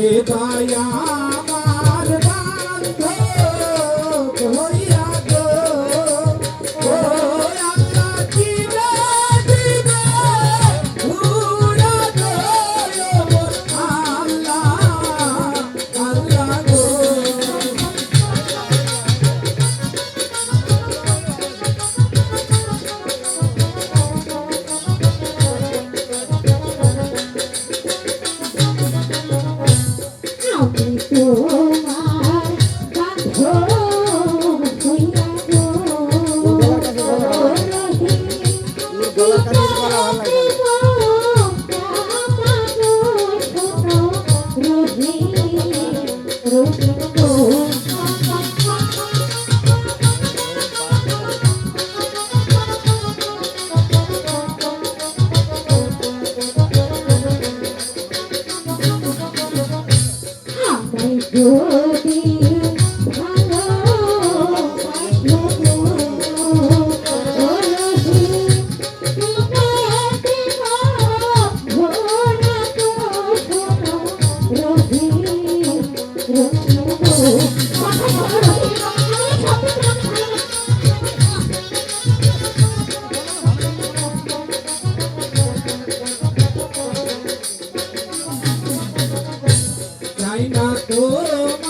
ಸೇವಾಯಾ Não, não. อยู่ நாட்டோரோமா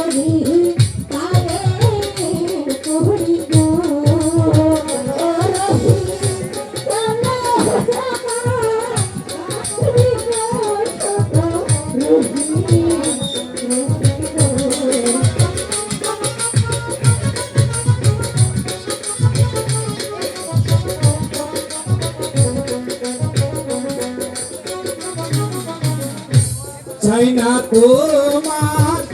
চাই না তোমার